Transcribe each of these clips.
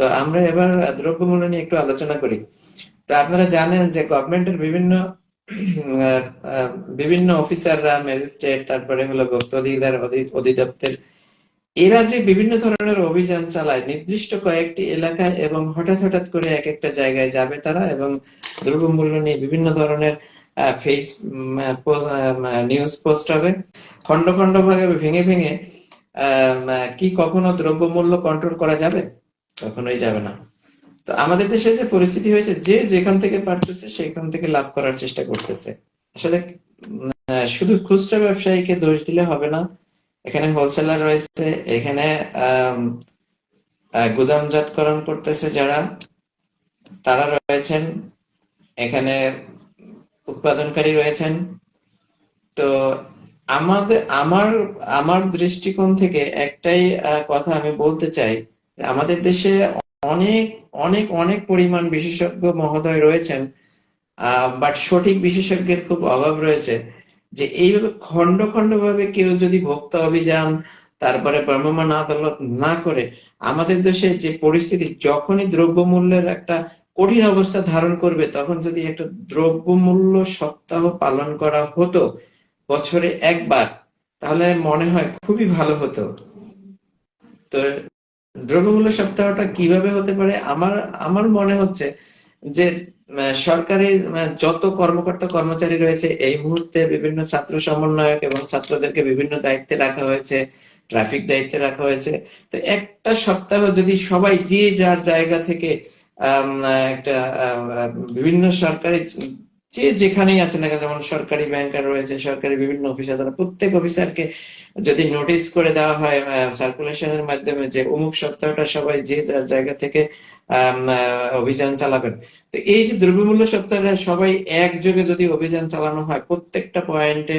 তো আমরা এবার দ্রব্যমূল্য নিয়ে একটু আলোচনা করি। তো আপনারা জানেন যে গভর্নমেন্টের বিভিন্ন বিভিন্ন অফিসাররা, ম্যাজিস্ট্রেট, তারপরে হলো ভোক্তা অধিকার অধিদপ্তর, এরা যে বিভিন্ন ধরনের অভিযান চালায়, নির্দিষ্ট কয়েকটি এলাকায় এবং হঠাৎ হঠাৎ করে এক একটা জায়গায় যাবে তারা এবং দ্রব্যমূল্য নিয়ে বিভিন্ন ধরনের ফেস নিউজ পোস্ট হবে। খন্ড খন্ড ভাবে ভেঙে ভেঙে কি কখনো দ্রব্যমূল্য কন্ট্রোল করা যাবে? কখনোই যাবে না। তো আমাদের দেশে যে পরিস্থিতি হয়েছে, যে যেখান থেকে পারতেছে সেখান থেকে লাভ করার চেষ্টা করতেছে। আসলে শুধু খুচরা ব্যবসায়ীকে দোষ দিলে হবে না। এখানে হোলসেলার রয়েছে, এখানে গুদামজাতকরণ করতেছে যারা, তারা রয়েছেন, এখানে উৎপাদনকারী রয়েছেন। তো আমাদের, আমার আমার দৃষ্টিকোণ থেকে একটাই কথা আমি বলতে চাই আমাদের দেশে অনেক অনেক অনেক পরিমাণ বিশেষজ্ঞ মহোদয় রয়েছেন বাট সঠিক বিশেষজ্ঞের খুব অভাব রয়েছে যে এইভাবে খন্ড খন্ড ভাবে কেউ যদি ভোক্তা অভিযান, তারপরে ভ্রাম্যমাণ আদালত না করে, আমাদের দেশে যে পরিস্থিতি, যখনই দ্রব্যমূল্যের একটা কঠিন অবস্থা ধারণ করবে, তখন যদি একটা দ্রব্যমূল্য সপ্তাহ পালন করা হতো, বছরে একবার, তাহলে মনে হয় খুবই ভালো হতো। তো দ্রব্যমূল্য সপ্তাহটা কীভাবে হতে পারে? আমার আমার মনে হচ্ছে যে সরকারি যত কর্মকর্তা কর্মচারী রয়েছে, এই মুহূর্তে বিভিন্ন ছাত্র সমন্বয়ক এবং ছাত্রদেরকে বিভিন্ন দায়িত্বে রাখা হয়েছে, ট্রাফিক দায়িত্বে রাখা হয়েছে। তো একটা সপ্তাহ যদি সবাই যে যার জায়গা থেকে একটা বিভিন্ন সরকারি যে যেখানেই আছে না যেমন সরকারি ব্যাংকার রয়েছে সরকারি বিভিন্ন অফিসে তারা প্রত্যেক অফিসারকে যদি নোটিশ করে দেওয়া হয় সার্কুলেশনের মাধ্যমে যে অমুক সপ্তাহটা সবাই যে যার জায়গা থেকে অভিযান চালাবেন। তো এই যে দ্রব্যমূল্য সপ্তাহে সবাই একযোগে যদি অভিযান চালানো হয়, প্রত্যেকটা পয়েন্টে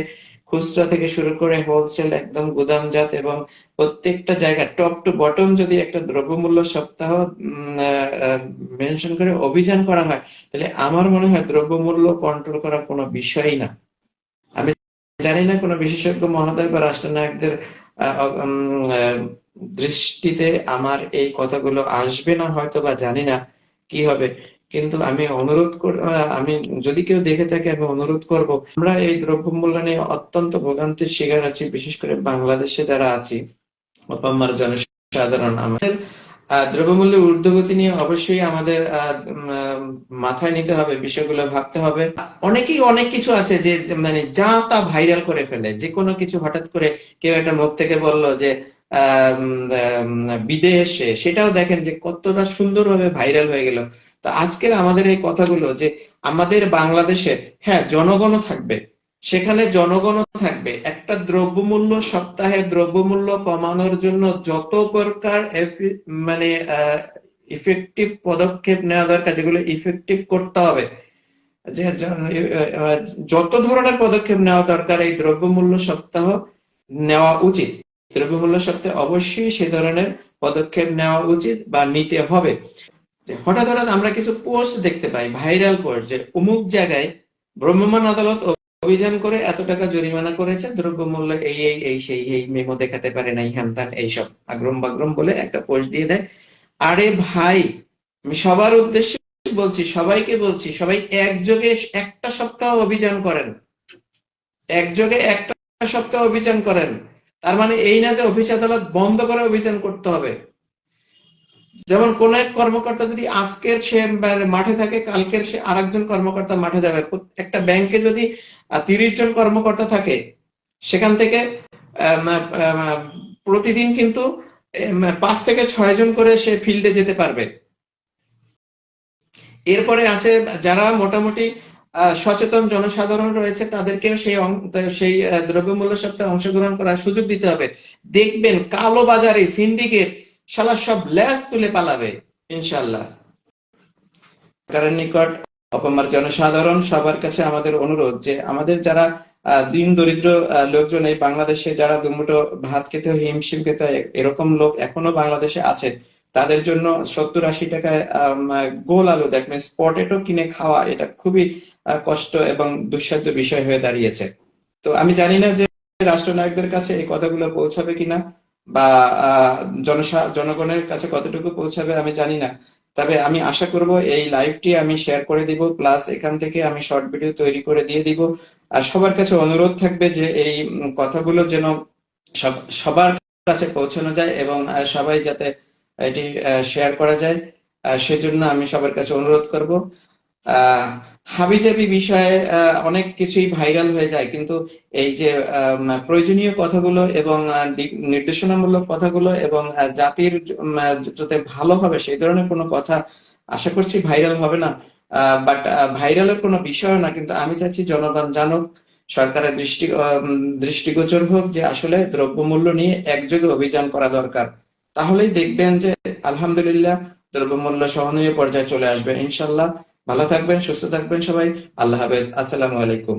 খুচরা থেকে শুরু করে হোলসেল একদম গুদামজাত এবং প্রত্যেকটা জায়গা টপ টু বটম যদি একটা দ্রব্যমূল্য সপ্তাহ মেনশন করে অভিযান করা হয়, তাহলে আমার মনে হয় দ্রব্যমূল্য কন্ট্রোল করা কোনো বিষয়ই না। আমি জানি না কোনো বিশেষজ্ঞ মহোদয় বা রাষ্ট্রনায়কদের দৃষ্টিতে আমার এই কথাগুলো আসবে না হয়তো বা জানি না কি হবে। কিন্তু আমি অনুরোধ আমি যদি কেউ দেখে থাকে, আমি অনুরোধ করব। আমরা এই দ্রব্যমূল্য নিয়ে অত্যন্ত ভোগান্তির শিকার আছি, বিশেষ করে বাংলাদেশে যারা আছি। অপাম্মার জনসাধারণ আমাদের। দ্রব্যমূল্যের ঊর্ধ্বগতি নিয়ে অবশ্যই আমাদের মাথায় নিতে হবে, বিষয়গুলো ভাবতে হবে। অনেকেই অনেক কিছু আছে যে মানে যা তা ভাইরাল করে ফেলে। যে কোনো কিছু হঠাৎ করে কেউ একটা মুখ থেকে বলল যে বিদেশে, সেটাও দেখেন যে কতটা সুন্দরভাবে ভাইরাল হয়ে গেল। তো আজকের আমাদের এই কথাগুলো যে আমাদের বাংলাদেশে হ্যাঁ জনগণও থাকবে। সেখানে জনগণও থাকবে। একটা দ্রব্যমূল্য সপ্তাহে দ্রব্যমূল্য কমানোর জন্য যত প্রকার মানে ইফেক্টিভ পদক্ষেপ নেওয়া দরকার, যেগুলো ইফেক্টিভ করতে হবে। যে যত ধরনের পদক্ষেপ নেওয়া দরকার, এই দ্রব্যমূল্য সপ্তাহ নেওয়া উচিত। দ্রব্যমূল্য সপ্তাহে অবশ্যই সে ধরনের পদক্ষেপ নেওয়া উচিত বা নিতে হবে। হঠাৎ হঠাৎ আমরা কিছু পোস্ট দেখতে পাই ভাইরাল পোস্ট যে অমুক জায়গায় ভ্রাম্যমাণ আদালত অভিযান করে এত টাকা জরিমানা করেছে, দ্রব্যমূল্য এই এই এই, সেই, এই মেমো দেখাতে পারে নাই হ্যান ত্যান এইসব। আগ্রম বাগ্রম বলে একটা পোস্ট দিয়ে দেয়, আরে ভাই, আমি সবার উদ্দেশ্যে বলছি, সবাইকে বলছি, সবাই একযোগে একটা সপ্তাহ অভিযান করেন। একযোগে একটা সপ্তাহ অভিযান করেন। তার মানে এই না যে অফিস আদালত বন্ধ করে অভিযান করতে হবে। যেমন কোন এক কর্মকর্তা যদি আজকের সে মাঠে থাকে, কালকের সে আরেকজন কর্মকর্তা মাঠে যাবে। একটা ব্যাংকে যদি তিরিশ জন কর্মকর্তা থাকে, সেখান থেকে প্রতিদিন কিন্তু পাঁচ থেকে ছয় জন করে সে ফিল্ডে যেতে পারবে। এরপরে আছে, যারা মোটামুটি সচেতন জনসাধারণ রয়েছে, তাদেরকেও সেই সেই দ্রব্যমূল্য সপ্তাহে অংশগ্রহণ করার সুযোগ দিতে হবে। দেখবেন কালো বাজারে সিন্ডিকেট শালা সব ল্যাস তুলে পালাবে ইনশাল্লাহ সরকারের নিকট অপমার জনসাধারণ সবার কাছে আমাদের অনুরোধ যে আমাদের যারা দিন দরিদ্র লোকজন এই বাংলাদেশে যারা দুমুঠো ভাত খেতে হিমশিম খেতে এরকম লোক এখনও বাংলাদেশে আছে। তাদের জন্য সত্তর আশি টাকায় গোল আলু, দ্যাট পটেটো কিনে খাওয়া এটা খুবই কষ্ট এবং দুঃসাধ্য বিষয় হয়ে দাঁড়িয়েছে। তো আমি জানি না যে রাষ্ট্রনায়কদের কাছে এই কথাগুলো পৌঁছাবে কিনা। বা জনগণের কাছে কতটুকু পৌঁছাবে আমি জানি না। তবে আমি আশা করব এই লাইভটি আমি শেয়ার করে দিব, প্লাস এখান থেকে আমি শর্ট ভিডিও তৈরি করে দিয়ে দিব। আর সবার কাছে অনুরোধ থাকবে যে এই কথাগুলো যেন সবার কাছে পৌঁছানো যায় এবং সবাই যাতে এটি শেয়ার করা যায়। সেজন্য আমি সবার কাছে অনুরোধ করব। হাবিজাবি বিষয়ে অনেক কিছুই ভাইরাল হয়ে যায়। কিন্তু এই যে প্রয়োজনীয় কথাগুলো এবং নির্দেশনামূলক কথাগুলো এবং জাতির যাতে ভালো হবে, সেই ধরনের কোনো কথা আশা করছি ভাইরাল হবে না। বাট ভাইরালের কোনো বিষয় না, কিন্তু আমি চাচ্ছি জনগণ জানুক, সরকারের দৃষ্টি দৃষ্টিগোচর হোক যে আসলে দ্রব্যমূল্য নিয়ে একযোগে অভিযান করা দরকার। তাহলেই দেখবেন যে, আলহামদুলিল্লাহ, দ্রব্যমূল্য সহনীয় পর্যায়ে চলে আসবে, ইনশাল্লাহ। ভালো থাকবেন সুস্থ থাকবেন সবাই। আল্লাহ হাফেজ। আসসালামু আলাইকুম।